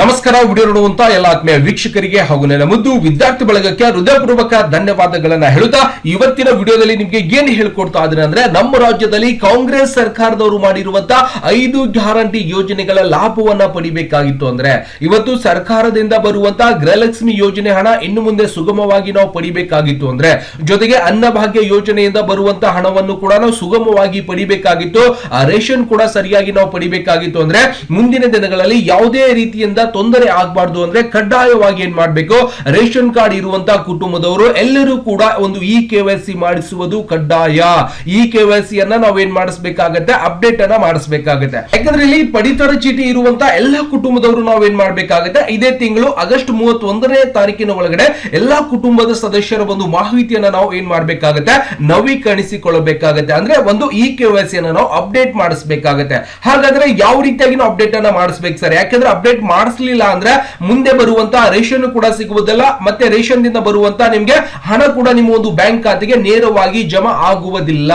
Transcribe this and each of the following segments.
ನಮಸ್ಕಾರ, ವಿಡಿಯೋ ನೋಡುವಂತ ಎಲ್ಲ ಆತ್ಮೀಯ ವೀಕ್ಷಕರಿಗೆ ಹಾಗೂ ನನ್ನ ಮುದ್ದು ವಿದ್ಯಾರ್ಥಿ ಬಳಗಕ್ಕೆ ಹೃದಯಪೂರ್ವಕ ಧನ್ಯವಾದಗಳನ್ನ ಹೇಳುತ್ತಾ, ಇವತ್ತಿನ ವಿಡಿಯೋದಲ್ಲಿ ನಿಮಗೆ ಏನ್ ಹೇಳ್ಕೊಡ್ತಾ ಇದ್ದೀನಿ ಅಂದ್ರೆ, ನಮ್ಮ ರಾಜ್ಯದಲ್ಲಿ ಕಾಂಗ್ರೆಸ್ ಸರ್ಕಾರದವರು ಮಾಡಿರುವಂತ ಐದು ಗ್ಯಾರಂಟಿ ಯೋಜನೆಗಳ ಲಾಭವನ್ನ ಪಡಿಬೇಕಾಗಿತ್ತು ಅಂದ್ರೆ, ಇವತ್ತು ಸರ್ಕಾರದಿಂದ ಬರುವಂತ ಗೃಹಲಕ್ಷ್ಮಿ ಯೋಜನೆ ಹಣ ಇನ್ನು ಮುಂದೆ ಸುಗಮವಾಗಿ ನಾವು ಪಡಿಬೇಕಾಗಿತ್ತು ಅಂದ್ರೆ, ಜೊತೆಗೆ ಅನ್ನಭಾಗ್ಯ ಯೋಜನೆಯಿಂದ ಬರುವಂತ ಹಣವನ್ನು ಕೂಡ ನಾವು ಸುಗಮವಾಗಿ ಪಡಿಬೇಕಾಗಿತ್ತು, ಆ ರೇಷನ್ ಕೂಡ ಸರಿಯಾಗಿ ನಾವು ಪಡಿಬೇಕಾಗಿತ್ತು ಅಂದ್ರೆ, ಮುಂದಿನ ದಿನಗಳಲ್ಲಿ ಯಾವುದೇ ರೀತಿಯಿಂದ ತೊಂದರೆ ಆಗಬಾರ್ದು ಅಂದ್ರೆ ಕಡ್ಡಾಯವಾಗಿ ಏನ್ ಮಾಡಬೇಕು? ರೇಷನ್ ಕಾರ್ಡ್ ಇರುವಂತಹ ಕುಟುಂಬದವರು ಎಲ್ಲರೂ ಕೂಡ ಒಂದು ಇ ಕೆ ವೈ ಸಿ ಮಾಡಿಸುವುದು ಕಡ್ಡಾಯ. ಇ ಕೆ ವೈ ಸಿ ಅನ್ನ ನಾವು ಏನ್ ಮಾಡಿಸ್ಬೇಕಾಗತ್ತೆ? ಅಪ್ಡೇಟ್ ಅನ್ನ ಮಾಡಿಸಬೇಕಾಗತ್ತೆ. ಯಾಕಂದ್ರೆ ಇಲ್ಲಿ ಪಡಿತರ ಚೀಟಿ ಇರುವಂತ ಎಲ್ಲ ಕುಟುಂಬದವರು ನಾವು ಏನ್ ಮಾಡ್ಬೇಕಾಗತ್ತೆ? ಇದೇ ತಿಂಗಳು ಆಗಸ್ಟ್ ಮೂವತ್ತೊಂದನೇ ತಾರೀಕಿನ ಒಳಗಡೆ ಎಲ್ಲಾ ಕುಟುಂಬದ ಸದಸ್ಯರ ಒಂದು ಮಾಹಿತಿಯನ್ನ ನಾವು ಏನ್ ಮಾಡಬೇಕಾಗತ್ತೆ? ನವೀಕರಿಸಿಕೊಳ್ಳಬೇಕಾಗತ್ತೆ. ಅಂದ್ರೆ ಒಂದು ಇ ಕೆ ವೈ ಸಿ ಅನ್ನ ನಾವು ಅಪ್ಡೇಟ್ ಮಾಡಿಸಬೇಕಾಗತ್ತೆ. ಹಾಗಾದ್ರೆ ಯಾವ ರೀತಿಯಾಗಿ ನಾವು ಅಪ್ಡೇಟ್ ಅನ್ನ ಮಾಡಿಸ್ಬೇಕು ಸರ್? ಯಾಕಂದ್ರೆ ಅಪ್ಡೇಟ್ ಮಾಡಿಸ್ಲಿಲ್ಲ ಅಂದ್ರೆ ಮುಂದೆ ಬರುವಂತ ರೇಷನ್ ಕೂಡ ಸಿಗುವುದಿಲ್ಲ, ಮತ್ತೆ ರೇಷನ್ ದಿಂದ ಬರುವಂತ ನಿಮ್ಗೆ ಹಣ ಕೂಡ ನಿಮ್ಮ ಒಂದು ಬ್ಯಾಂಕ್ ಖಾತೆಗೆ ನೇರವಾಗಿ ಜಮಾ ಆಗುವುದಿಲ್ಲ.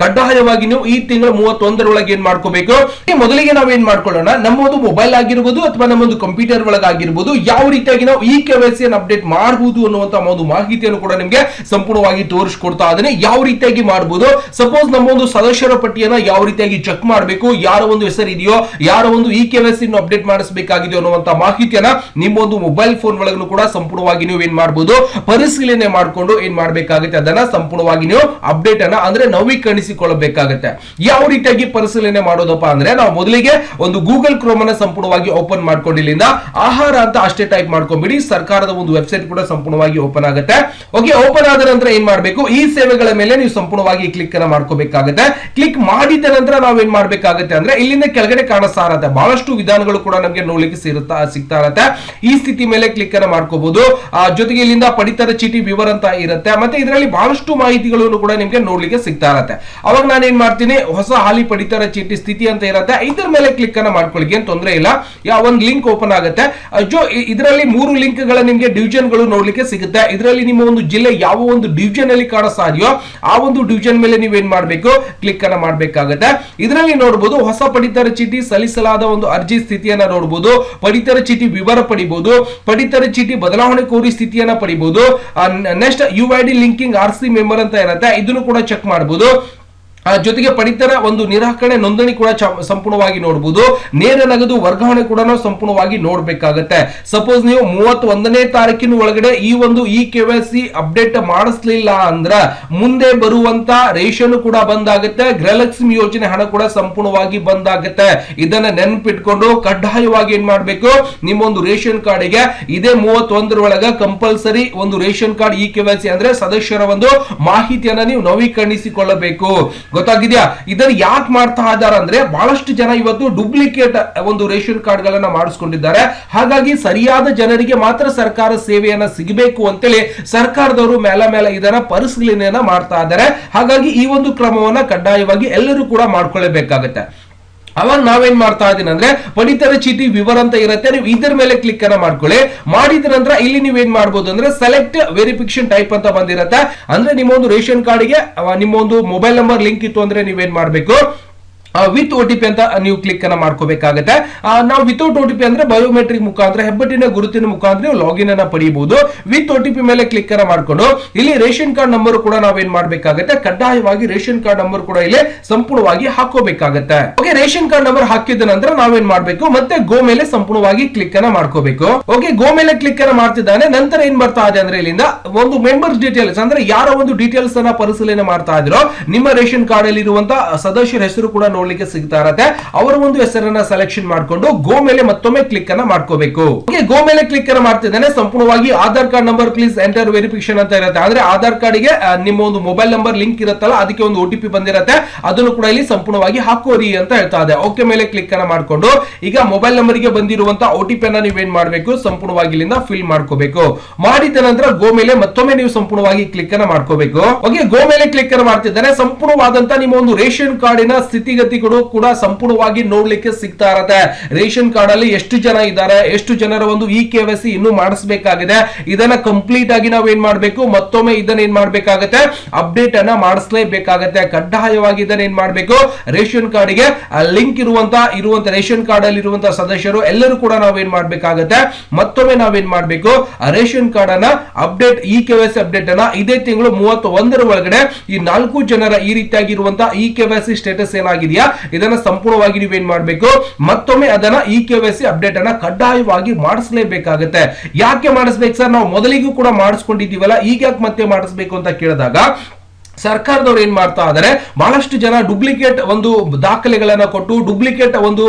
ಕಡ್ಡಾಯವಾಗಿ ನೀವು ಈ ತಿಂಗಳ ಮೂವತ್ತೊಂದರೊಳಗೆ ಏನ್ ಮಾಡ್ಕೋಬೇಕು? ಈ ಮೊದಲಿಗೆ ನಾವು ಏನ್ ಮಾಡ್ಕೊಳ್ಳೋಣ? ನಮ್ಮ ಒಂದು ಮೊಬೈಲ್ ಆಗಿರ್ಬೋದು ಅಥವಾ ನಮ್ಮ ಒಂದು ಕಂಪ್ಯೂಟರ್ ಒಳಗಾಗಿರ್ಬೋದು ಯಾವ ರೀತಿಯಾಗಿ ನಾವು ಈ ಕೆ ವೈ ಅಪ್ಡೇಟ್ ಮಾಡಬಹುದು ಅನ್ನುವಂತ ಒಂದು ಮಾಹಿತಿಯನ್ನು ಕೂಡ ನಿಮ್ಗೆ ಸಂಪೂರ್ಣವಾಗಿ ತೋರಿಸ್ಕೊಡ್ತಾ ಇದ್ದೇನೆ. ಯಾವ ರೀತಿಯಾಗಿ ಮಾಡಬಹುದು ಸಪೋಸ್ ನಮ್ಮ ಒಂದು ಸದಸ್ಯರ ಪಟ್ಟಿಯನ್ನ ಯಾವ ರೀತಿಯಾಗಿ ಚೆಕ್ ಮಾಡಬೇಕು? ಯಾರ ಒಂದು ಹೆಸರು ಇದೆಯೋ ಯಾರ ಒಂದು ಇ ಕೆ ವೈ ಅಪ್ಡೇಟ್ ಮಾಡಿಸಬೇಕಾಗಿದೆಯೋ ಅನ್ನುವಂತ ಮಾಹಿತಿಯನ್ನ ನಿಮ್ಮ ಒಂದು ಮೊಬೈಲ್ ಫೋನ್ ಒಳಗೂ ಕೂಡ ಸಂಪೂರ್ಣವಾಗಿ ನೀವು ಏನ್ ಮಾಡಬಹುದು ಪರಿಶೀಲನೆ ಮಾಡಿಕೊಂಡು ಏನ್ ಮಾಡಬೇಕಾಗುತ್ತೆ, ಅದನ್ನ ಸಂಪೂರ್ಣವಾಗಿ ನೀವು ಅಪ್ಡೇಟ್ ಅನ್ನ ಅಂದ್ರೆ ನವೀಕರಿಸಿಕೊಳ್ಳಬೇಕಾಗುತ್ತೆ. ಯಾವ ರೀತಿಯಾಗಿ ಪರಿಶೀಲನೆ ಮಾಡೋದಪ್ಪ ಅಂದ್ರೆ ನಾವು ಮೊದಲಿಗೆ ಒಂದು ಗೂಗಲ್ ಕ್ರೋಮ್ ಅನ್ನ ಸಂಪೂರ್ಣವಾಗಿ ಓಪನ್ ಮಾಡ್ಕೊಂಡು ಇಲ್ಲಿಂದ ಆಹಾರ ಅಂತ ಅಷ್ಟೇ ಟೈಪ್ ಮಾಡ್ಕೊಂಡ್ಬಿಡಿ, ಸರ್ಕಾರದ ಒಂದು ವೆಬ್ಸೈಟ್ ಕೂಡ ಸಂಪೂರ್ಣವಾಗಿ ಓಪನ್ ಆಗುತ್ತೆ. ಓಕೆ ಓಪನ್ ಆದ ನಂತರ ಏನ್ ಮಾಡಬೇಕು, ಈ ಸೇವೆಗಳ ಮೇಲೆ ನೀವು ಸಂಪೂರ್ಣವಾಗಿ ಕ್ಲಿಕ್ ಅನ್ನ ಮಾಡ್ಕೋಬೇಕಾಗುತ್ತೆ. ಕ್ಲಿಕ್ ಮಾಡಿದ ನಂತರ ನಾವೇನ್ ಮಾಡ್ಬೇಕಾಗುತ್ತೆ ಅಂದ್ರೆ ಇಲ್ಲಿಂದ ಕೆಳಗಡೆ ಕಾಣಿಸ್ತಾ ಇರತ್ತೆ ಬಹಳಷ್ಟು ವಿಧಾನಗಳು ಕೂಡ ನಮಗೆ ನೋಡ್ಲಿಕ್ಕೆ ಸಿರುತ್ತಾ ಸಿಗ್ತಾ ಇರತ್ತೆ. ಈ ಸ್ಥಿತಿ ಮೇಲೆ ಕ್ಲಿಕ್ ಅನ್ನ ಮಾಡ್ಕೋಬಹುದು ಜೊತೆಗೆ ಇಲ್ಲಿಂದ ಪಡಿತರ ಚೀಟಿ ವಿವರ ಅಂತ ಇರುತ್ತೆ. ಮತ್ತೆ ಇದರಲ್ಲಿ ಬಹಳಷ್ಟು ಮಾಹಿತಿಗಳನ್ನು ಕೂಡ ನಿಮ್ಗೆ ನೋಡ್ಲಿಕ್ಕೆ ಸಿಗ್ತಾ ಇರತ್ತೆ. ಅವಾಗ ನಾನು ಏನ್ ಮಾಡ್ತೀನಿ? ಹೊಸ ಹಾಲಿ ಪಡಿತರ ಚೀಟಿ ಸ್ಥಿತಿ ಅಂತ ಇರುತ್ತೆ. ಇದ್ರ ಮೇಲೆ ಕ್ಲಿಕ್ ಅನ್ನ ಮಾಡ್ಕೊಳ್ಳಿ ಏನ್ ತೊಂದರೆ ಇಲ್ಲ. ಯಾವ ಒಂದು ಲಿಂಕ್ ಓಪನ್ ಆಗುತ್ತೆ. ಜೊ ಇದರಲ್ಲಿ ಮೂರು ಲಿಂಕ್ಗಳ ನಿಮ್ಗೆ ಡಿವಿಷನ್ಗಳು ನೋಡ್ಲಿಕ್ಕೆ ಸಿಗುತ್ತೆ. ಇದರಲ್ಲಿ ನಿಮ್ಮ ಒಂದು ಜಿಲ್ಲೆ ಯಾವ ಒಂದು ಡಿವಿಷನ್ ಅಲ್ಲಿ ಕಾಣ ಸಾಧ್ಯೋ ಆ ಒಂದು ಡಿವಿಷನ್ ಮೇಲೆ ನೀವು ಏನ್ ಮಾಡ್ಬೇಕು? ಕ್ಲಿಕ್ ಅನ್ನ ಮಾಡ್ಬೇಕಾಗತ್ತೆ. ಇದರಲ್ಲಿ ನೋಡಬಹುದು ಹೊಸ ಪಡಿತರ ಚೀಟಿ ಸಲ್ಲಿಸಲಾದ ಒಂದು ಅರ್ಜಿ ಸ್ಥಿತಿಯನ್ನ ನೋಡಬಹುದು ಪಡಿತರ ಚೀಟಿ ವಿವರ ಪಡಿಬಹುದು ಪಡಿತರ ಚೀಟಿ ಬದಲಾವಣೆ ಕೋರಿ ಸ್ಥಿತಿಯನ್ನ ಪಡಿಬಹುದು next U I D linking R C member ಅಂತ ಇರುತ್ತೆ, ಇದನ್ನು ಕೂಡ ಚೆಕ್ ಮಾಡಬಹುದು ಜೊತೆಗೆ ಪಡಿತರ ಒಂದು ನಿರಾಕರಣೆ ನೋಂದಣಿ ಕೂಡ ಸಂಪೂರ್ಣವಾಗಿ ನೋಡಬಹುದು ನೇರ ನಗದು ವರ್ಗಾವಣೆ ಕೂಡ ಸಂಪೂರ್ಣವಾಗಿ ನೋಡಬೇಕಾಗತ್ತೆ. ಸಪೋಸ್ ನೀವು ಮೂವತ್ ಒಂದನೇ ತಾರೀಕಿನ ಒಳಗಡೆ ಈ ಒಂದು ಇ ಕೆ ಅಪ್ಡೇಟ್ ಮಾಡಿಸ್ಲಿಲ್ಲ ಅಂದ್ರ ಮುಂದೆ ಬರುವಂತ ರೇಷನ್ ಕೂಡ ಬಂದಾಗುತ್ತೆ. ಗೃಹಲಕ್ಷ್ಮಿ ಯೋಜನೆ ಹಣ ಕೂಡ ಸಂಪೂರ್ಣವಾಗಿ ಬಂದಾಗುತ್ತೆ. ಇದನ್ನ ನೆನಪಿಟ್ಕೊಂಡು ಕಡ್ಡಾಯವಾಗಿ ಏನ್ ಮಾಡಬೇಕು? ನಿಮ್ಮ ಒಂದು ರೇಷನ್ ಕಾರ್ಡಿಗೆ ಇದೇ ಮೂವತ್ತೊಂದರೊಳಗ ಕಂಪಲ್ಸರಿ ಒಂದು ರೇಷನ್ ಕಾರ್ಡ್ ಇ ಕೆ ಅಂದ್ರೆ ಸದಸ್ಯರ ಒಂದು ಮಾಹಿತಿಯನ್ನ ನೀವು ನವೀಕರಿಸಿಕೊಳ್ಳಬೇಕು. ಗೊತ್ತಾಗಿದ್ಯಾ? ಇದನ್ನ ಯಾಕೆ ಮಾಡ್ತಾ ಇದ್ದಾರೆ ಅಂದ್ರೆ ಬಹಳಷ್ಟು ಜನ ಇವತ್ತು ಡೂಪ್ಲಿಕೇಟ್ ಒಂದು ರೇಷನ್ ಕಾರ್ಡ್ ಗಳನ್ನ ಮಾಡಿಸ್ಕೊಂಡಿದ್ದಾರೆ. ಹಾಗಾಗಿ ಸರಿಯಾದ ಜನರಿಗೆ ಮಾತ್ರ ಸರ್ಕಾರ ಸೇವೆಯನ್ನ ಸಿಗಬೇಕು ಅಂತೇಳಿ ಸರ್ಕಾರದವರು ಮೇಲೆ ಮೇಲೆ ಇದನ್ನ ಪರಿಶೀಲನೆಯನ್ನ ಮಾಡ್ತಾ ಇದ್ದಾರೆ. ಹಾಗಾಗಿ ಈ ಒಂದು ಕ್ರಮವನ್ನ ಕಡ್ಡಾಯವಾಗಿ ಎಲ್ಲರೂ ಕೂಡ ಮಾಡ್ಕೊಳ್ಳೇಬೇಕಾಗತ್ತೆ ಅವಾಗ ನಾವೇನ್ ಮಾಡ್ತಾ ಇದೀನಿ ಅಂದ್ರೆ, ಪಡಿತರ ಚೀಟಿ ವಿವರ ಅಂತ ಇರುತ್ತೆ, ನೀವು ಇದರ ಮೇಲೆ ಕ್ಲಿಕ್ ಅನ್ನ ಮಾಡ್ಕೊಳ್ಳಿ. ಮಾಡಿದ ನಂತರ ಇಲ್ಲಿ ನೀವು ಏನ್ ಮಾಡ್ಬೋದು ಅಂದ್ರೆ ಸೆಲೆಕ್ಟ್ ವೆರಿಫಿಕೇಶನ್ ಟೈಪ್ ಅಂತ ಬಂದಿರುತ್ತೆ. ಅಂದ್ರೆ ನಿಮ್ಮ ಒಂದು ರೇಷನ್ ಕಾರ್ಡ್ಗೆ ನಿಮ್ಮ ಒಂದು ಮೊಬೈಲ್ ನಂಬರ್ ಲಿಂಕ್ ಇತ್ತು ಅಂದ್ರೆ ನೀವೇನ್ ಮಾಡ್ಬೇಕು? ವಿತ್ ಒ ಟಿ ಪಿ ಅಂತ ನೀವು ಕ್ಲಿಕ್ ಅನ್ನ ಮಾಡ್ಕೋಬೇಕಾಗತ್ತೆ. ನಾವು ವಿತೌಟ್ ಒ ಟಿ ಪಿ ಅಂದ್ರೆ ಬಯೋಮೆಟ್ರಿಕ್ ಮುಖಾಂತರ, ಹೆಬ್ಬಟ್ಟಿನ ಗುರುತಿನ ಮುಖಾಂತರ ನೀವು ಲಾಗಿನ್ ಅನ್ನ ಪಡೆಯಬಹುದು ವಿತ್ ಒ ಟಿ ಪಿ ಮೇಲೆ ಕ್ಲಿಕ್ ಅನ್ನ ಮಾಡ್ಕೊಂಡು, ಇಲ್ಲಿ ರೇಷನ್ ಕಾರ್ಡ್ ನಂಬರ್ ಕೂಡ ನಾವೇನ್ ಮಾಡ್ಬೇಕಾಗತ್ತೆ? ಕಡ್ಡಾಯವಾಗಿ ರೇಷನ್ ಕಾರ್ಡ್ ನಂಬರ್ ಕೂಡ ಇಲ್ಲಿ ಸಂಪೂರ್ಣವಾಗಿ ಹಾಕೋಬೇಕಾಗತ್ತೆ ಓಕೆ ರೇಷನ್ ಕಾರ್ಡ್ ನಂಬರ್ ಹಾಕಿದ ನಂತರ ನಾವೇನ್ ಮಾಡ್ಬೇಕು? ಮತ್ತೆ ಗೋ ಮೇಲೆ ಸಂಪೂರ್ಣವಾಗಿ ಕ್ಲಿಕ್ ಅನ್ನ ಮಾಡ್ಕೋಬೇಕು. ಓಕೆ ಗೋ ಮೇಲೆ ಕ್ಲಿಕ್ ಅನ್ನ ಮಾಡ್ತಿದ್ದಾನೆ, ನಂತರ ಏನ್ ಬರ್ತಾ ಇದೆ ಅಂದ್ರೆ ಇಲ್ಲಿಂದ ಒಂದು ಮೆಂಬರ್ಸ್ ಡೀಟೇಲ್ಸ್ ಅಂದ್ರೆ ಯಾರ ಒಂದು ಡೀಟೇಲ್ಸ್ ಅನ್ನ ಪರಿಶೀಲನೆ ಮಾಡ್ತಾ ಇದ್ರೋ. ನಿಮ್ಮ ರೇಷನ್ ಕಾರ್ಡ್ ಅಲ್ಲಿ ಇರುವಂತಹ ಸದಸ್ಯರ ಹೆಸರು ಕೂಡ ನೋಡ್ಲಿಕ್ಕೆ ಸಿಗ್ತಾ ಇರತ್ತೆ ಅವರ ಒಂದು ಹೆಸರನ್ನ ಸೆಲೆಕ್ಷನ್ ಮಾಡ್ಕೊಂಡು ಗೋ ಮೇಲೆ ಮತ್ತೊಮ್ಮೆ ಕ್ಲಿಕ್ ಅನ್ನ ಮಾಡ್ಕೋಬೇಕು. ಗೋ ಮೇಲೆ ಕ್ಲಿಕ್ ಅನ್ನ ಮಾಡ್ತಿದ್ದಾನೆ. ಸಂಪೂರ್ಣವಾಗಿ Aadhaar card number please enter verification ಅಂತ ಇರುತ್ತೆ. ಆದ್ರೆ ಆಧಾರ್ ಕಾರ್ಡ್ಗೆ ನಿಮ್ಮ ಒಂದು ಮೊಬೈಲ್ ನಂಬರ್ ಲಿಂಕ್ ಇರುತ್ತಲ್ಲ, ಅದಕ್ಕೆ ಒಂದು ಟಿ ಪಿ ಬಂದಿರುತ್ತೆ. ಅದನ್ನು ಕೂಡ ಇಲ್ಲಿ ಸಂಪೂರ್ಣವಾಗಿ ಹಾಕೋರಿ ಅಂತ ಹೇಳ್ತಾ ಇದೆ. ಓಕೆ ಮೇಲೆ ಕ್ಲಿಕ್ ಅನ್ನ ಮಾಡ್ಕೊಂಡು ಈಗ ಮೊಬೈಲ್ ನಂಬರ್ಗೆ ಬಂದಿರುವಂತ ಒ ಟಿ ಪಿ ಅನ್ನ ನೀವೇನ್ ಮಾಡ್ಬೇಕು? ಸಂಪೂರ್ಣವಾಗಿ ಇಲ್ಲಿಂದ ಫಿಲ್ ಮಾಡ್ಕೋಬೇಕು. ಮಾಡಿದ ನಂತರ ಗೋ ಮೇಲೆ ಮತ್ತೊಮ್ಮೆ ನೀವು ಸಂಪೂರ್ಣವಾಗಿ ಕ್ಲಿಕ್ ಅನ್ನ ಮಾಡ್ಕೋಬೇಕು. ಓಕೆ, ಗೋ ಮೇಲೆ ಕ್ಲಿಕ್ ಅನ್ನ ಮಾಡ್ತಿದ್ದಾರೆ ಸಂಪೂರ್ಣವಾದಂತ ನಿಮ್ಮ ಒಂದು ರೇಷನ್ ಕಾರ್ಡಿನ ಸ್ಥಿತಿಗತಿ ಮಾಹಿತಿಗಳು ಕೂಡ ಸಂಪೂರ್ಣವಾಗಿ ನೋಡ್ಲಿಕ್ಕೆ ಸಿಗ್ತಾ ಇರತ್ತೆ ರೇಷನ್ ಕಾರ್ಡ್ ಅಲ್ಲಿ ಎಷ್ಟು ಜನ ಇದ್ದಾರೆ, ಎಷ್ಟು ಜನರ ಒಂದು ಇ ಕೆ ವೈ ಸಿ ಇನ್ನು ಮಾಡಿಸಬೇಕಾಗಿದೆ. ಇದನ್ನ ಕಂಪ್ಲೀಟ್ ಆಗಿ ನಾವು ಏನ್ ಮಾಡಬೇಕು, ಮತ್ತೊಮ್ಮೆ ಇದನ್ನ ಏನ್ ಮಾಡಬೇಕಾಗತ್ತೆ? ಅಪ್ಡೇಟ್ ಅನ್ನ ಮಾಡಿಸಲೇಬೇಕಾಗತ್ತೆ. ಕಡ್ಡಾಯವಾಗಿ ಇದನ್ನ ಏನ್ ಮಾಡಬೇಕು? ರೇಷನ್ ಕಾರ್ಡ್ಗೆ ಲಿಂಕ್ ಇರುವಂತ ಇರುವಂತ ರೇಷನ್ ಕಾರ್ಡ್ ಅಲ್ಲಿ ಇರುವಂತ ಸದಸ್ಯರು ಎಲ್ಲರೂ ಕೂಡ ನಾವೇನ್ ಮಾಡಬೇಕಾಗತ್ತೆ? ಮತ್ತೊಮ್ಮೆ ನಾವೇನ್ ಮಾಡಬೇಕು? ರೇಷನ್ ಕಾರ್ಡ್ ಅನ್ನ update E K Y C update ಅನ್ನ ಇದೇ ತಿಂಗಳು ಮೂವತ್ತ ಒಂದರ ಒಳಗಡೆ ಈ ನಾಲ್ಕು ಜನರ ಈ ರೀತಿಯಾಗಿರುವಂತಹ ಇ ಕೆ ಸ್ಟೇಟಸ್ ಏನಾಗಿದೆಯಾ ಇದನ್ನ ಸಂಪೂರ್ಣವಾಗಿ ನೀವೇನ್ ಮಾಡಬೇಕು? ಮತ್ತೊಮ್ಮೆ ಅದನ್ನ E K Y C update ಅನ್ನ ಕಡ್ಡಾಯವಾಗಿ ಮಾಡಿಸಲೇಬೇಕಾಗತ್ತೆ. ಯಾಕೆ ಮಾಡಿಸ್ಬೇಕು ಸರ್? ನಾವು ಮೊದಲಿಗೂ ಕೂಡ ಮಾಡಿಸ್ಕೊಂಡಿದ್ದೀವಲ್ಲ, ಈಗ ಯಾಕೆ ಮತ್ತೆ ಮಾಡಿಸ್ಬೇಕು ಅಂತ ಕೇಳಿದಾಗ ಸರ್ಕಾರದವ್ರು ಏನ್ ಮಾಡ್ತಾ ಇದಾರೆ? ಬಹಳಷ್ಟು ಜನ ಡುಪ್ಲಿಕೇಟ್ ಒಂದು ದಾಖಲೆಗಳನ್ನ ಕೊಟ್ಟು ಡುಪ್ಲಿಕೇಟ್ ಒಂದು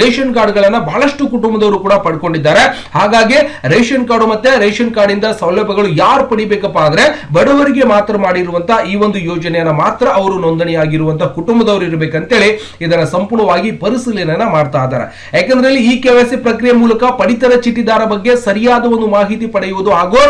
ರೇಷನ್ ಕಾರ್ಡ್ ಗಳನ್ನ ಬಹಳಷ್ಟು ಕುಟುಂಬದವರು ಕೂಡ ಪಡ್ಕೊಂಡಿದ್ದಾರೆ. ಹಾಗಾಗಿ ರೇಷನ್ ಕಾರ್ಡ್ ಮತ್ತೆ ರೇಷನ್ ಕಾರ್ಡ್ ಇಂದ ಸೌಲಭ್ಯಗಳು ಯಾರು ಪಡಿಬೇಕಪ್ಪ ಅಂದ್ರೆ ಬಡವರಿಗೆ ಮಾತ್ರ ಮಾಡಿರುವಂತ ಈ ಒಂದು ಯೋಜನೆಯನ್ನ ಮಾತ್ರ ಅವರು ನೋಂದಣಿಯಾಗಿರುವಂತಹ ಕುಟುಂಬದವರು ಇರಬೇಕಂತೇಳಿ ಇದನ್ನ ಸಂಪೂರ್ಣವಾಗಿ ಪರಿಶೀಲನೆಯನ್ನ ಮಾಡ್ತಾ ಇದ್ದಾರೆ. ಯಾಕಂದ್ರೆ ಈ ಕೆವೈಸಿ ಪ್ರಕ್ರಿಯೆ ಮೂಲಕ ಪಡಿತರ ಚೀಟಿದಾರ ಬಗ್ಗೆ ಸರಿಯಾದ ಒಂದು ಮಾಹಿತಿ ಪಡೆಯುವುದು ಹಾಗೂ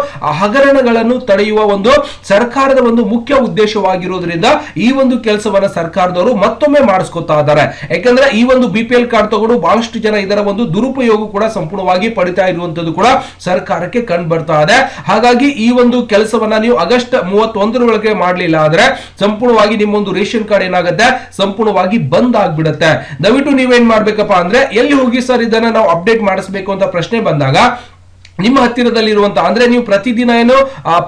ಹಗರಣಗಳನ್ನು ತಡೆಯುವ ಒಂದು ಸರ್ಕಾರದ ಒಂದು ಮುಖ್ಯ ಉದ್ದೇಶವಾಗಿರೋದ್ರಿಂದ ಈ ಒಂದು ಕೆಲಸವನ್ನ ಸರ್ಕಾರದವರು ಮತ್ತೊಮ್ಮೆ ಮಾಡಿಸ್ಕೊತಾ ಇದ್ದಾರೆ. ಯಾಕಂದ್ರೆ ಈ ಒಂದು ಬಿಪಿಎಲ್ ಕಾರ್ಡ್ ತಗೊಂಡು ಬಹಳಷ್ಟು ಜನ ಇದರ ಒಂದು ದುರುಪಯೋಗ ಕೂಡ ಸಂಪೂರ್ಣವಾಗಿ ಪಡಿತಾ ಇರುವಂತದ್ದು ಕೂಡ ಸರ್ಕಾರಕ್ಕೆ ಕಂಡು ಬರ್ತಾ ಇದೆ. ಹಾಗಾಗಿ ಈ ಒಂದು ಕೆಲಸವನ್ನ ನೀವು ಆಗಸ್ಟ್ ಮೂವತ್ತೊಂದರ ಒಳಗೆ ಮಾಡಲಿಲ್ಲ ಆದ್ರೆ ಸಂಪೂರ್ಣವಾಗಿ ನಿಮ್ಮ ಒಂದು ರೇಷನ್ ಕಾರ್ಡ್ ಏನಾಗುತ್ತೆ? ಸಂಪೂರ್ಣವಾಗಿ ಬಂದ್ ಆಗ್ಬಿಡುತ್ತೆ. ದಯವಿಟ್ಟು ನೀವೇನ್ ಮಾಡ್ಬೇಕಪ್ಪ ಅಂದ್ರೆ ಎಲ್ಲಿ ಹೋಗಿ ಸರ್ ಇದನ್ನ ನಾವು ಅಪ್ಡೇಟ್ ಮಾಡಿಸ್ಬೇಕು ಅಂತ ಪ್ರಶ್ನೆ ಬಂದಾಗ ನಿಮ್ಮ ಹತ್ತಿರದಲ್ಲಿರುವಂತ, ಅಂದ್ರೆ ನೀವು ಪ್ರತಿದಿನ ಏನು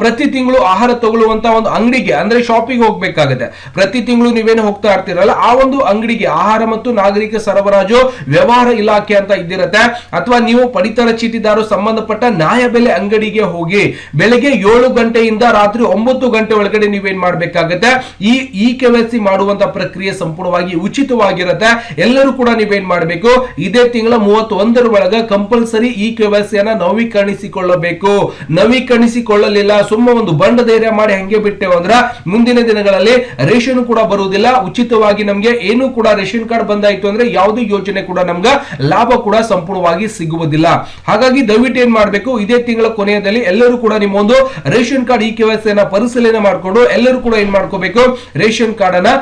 ಪ್ರತಿ ತಿಂಗಳು ಆಹಾರ ತಗೊಳ್ಳುವಂತ ಒಂದು ಅಂಗಡಿಗೆ, ಅಂದ್ರೆ ಶಾಪಿಂಗ್ ಹೋಗ್ಬೇಕಾಗುತ್ತೆ. ಪ್ರತಿ ತಿಂಗಳು ನೀವೇನು ಹೋಗ್ತಾ ಇರ್ತೀರಲ್ಲ, ಆ ಒಂದು ಅಂಗಡಿಗೆ ಆಹಾರ ಮತ್ತು ನಾಗರಿಕ ಸರಬರಾಜು ವ್ಯವಹಾರ ಇಲಾಖೆ ಅಂತ ಇದ್ದಿರತ್ತೆ. ಅಥವಾ ನೀವು ಪಡಿತರ ಚೀಟಿದಾರರು ಸಂಬಂಧಪಟ್ಟ ನ್ಯಾಯಬೆಲೆ ಅಂಗಡಿಗೆ ಹೋಗಿ, ಬೆಳಗ್ಗೆ ಏಳು ಗಂಟೆಯಿಂದ ರಾತ್ರಿ ಒಂಬತ್ತು ಗಂಟೆ ಒಳಗಡೆ ನೀವೇನ್ ಮಾಡ್ಬೇಕಾಗತ್ತೆ? ಈ ಇ ಸಿ ಮಾಡುವಂತ ಪ್ರಕ್ರಿಯೆ ಸಂಪೂರ್ಣವಾಗಿ ಉಚಿತವಾಗಿರುತ್ತೆ. ಎಲ್ಲರೂ ಕೂಡ ನೀವೇನ್ ಮಾಡಬೇಕು? ಇದೇ ತಿಂಗಳ ಮೂವತ್ತೊಂದರ ಒಳಗ ಕಂಪಲ್ಸರಿ ಈ ಕೆವೈಸಿಯನ್ನ ನವೀಕರಣಿಸಿಕೊಳ್ಳಬೇಕು ನವೀಕರಣಿಸಿಕೊಳ್ಳಲಿಲ್ಲ ಸುಮ್ಮ ಒಂದು ಬಂಡ ಧೈರ್ಯ ಮಾಡಿ ಹಂಗೆ ಬಿಟ್ಟೆವು ಅಂದ್ರ ಮುಂದಿನ ದಿನಗಳಲ್ಲಿ ರೇಷನ್ ಕೂಡ ಬರುವುದಿಲ್ಲ. ಉಚಿತವಾಗಿ ನಮ್ಗೆ ಏನು ಕೂಡ ರೇಷನ್ ಕಾರ್ಡ್ ಬಂದಾಯ್ತು ಅಂದ್ರೆ ಯಾವುದೇ ಯೋಜನೆ ಕೂಡ ನಮ್ಗ ಲಾಭ ಕೂಡ ಸಂಪೂರ್ಣವಾಗಿ ಸಿಗುವುದಿಲ್ಲ. ಹಾಗಾಗಿ ದಯವಿಟ್ಟು ಏನ್ ಮಾಡಬೇಕು? ಇದೇ ತಿಂಗಳ ಕೊನೆಯಲ್ಲಿ ಎಲ್ಲರೂ ಕೂಡ ನಿಮ್ಮ ಒಂದು ರೇಷನ್ ಕಾರ್ಡ್ ಈ ಕೆವೈಸಿಯನ್ನ ಪರಿಶೀಲನೆ ಮಾಡಿಕೊಂಡು ಎಲ್ಲರೂ ಕೂಡ ಏನ್ ಮಾಡ್ಕೋಬೇಕು? ರೇಷನ್ ಕಾರ್ಡ್ ಅನ್ನ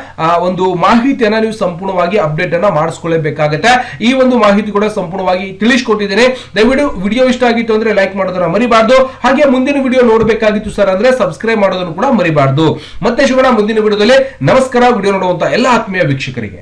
ಒಂದು ಮಾಹಿತಿಯನ್ನ ನೀವು ಸಂಪೂರ್ಣವಾಗಿ ಅಪ್ಡೇಟ್ ಅನ್ನ ಮಾಡಿಸ್ಕೊಳ್ಳಬೇಕಾಗತ್ತೆ ಈ ಒಂದು ಮಾಹಿತಿ ಕೂಡ ಸಂಪೂರ್ಣವಾಗಿ ತಿಳಿಸ್ಕೊಟ್ಟಿದ್ದೇನೆ. ದಯವಿಟ್ಟು ವಿಡಿಯೋ ಇಷ್ಟ ಆಗಿತ್ತು ಅಂದ್ರೆ ಲೈಕ್ ಮಾಡೋದನ್ನ ಮರಿಬಾರ್ದು. ಹಾಗೆ ಮುಂದಿನ ವಿಡಿಯೋ ನೋಡಬೇಕಾಗಿತ್ತು ಸರ್ ಅಂದ್ರೆ ಸಬ್ಸ್ಕ್ರೈಬ್ ಮಾಡೋದನ್ನು ಕೂಡ ಮರಿಬಾರ್ದು. ಮತ್ತೆ ಶಿವನ ಮುಂದಿನ ವಿಡಿಯೋದಲ್ಲಿ ನಮಸ್ಕಾರ ವಿಡಿಯೋ ನೋಡುವಂತ ಎಲ್ಲ ಆತ್ಮೀಯ ವೀಕ್ಷಕರಿಗೆ.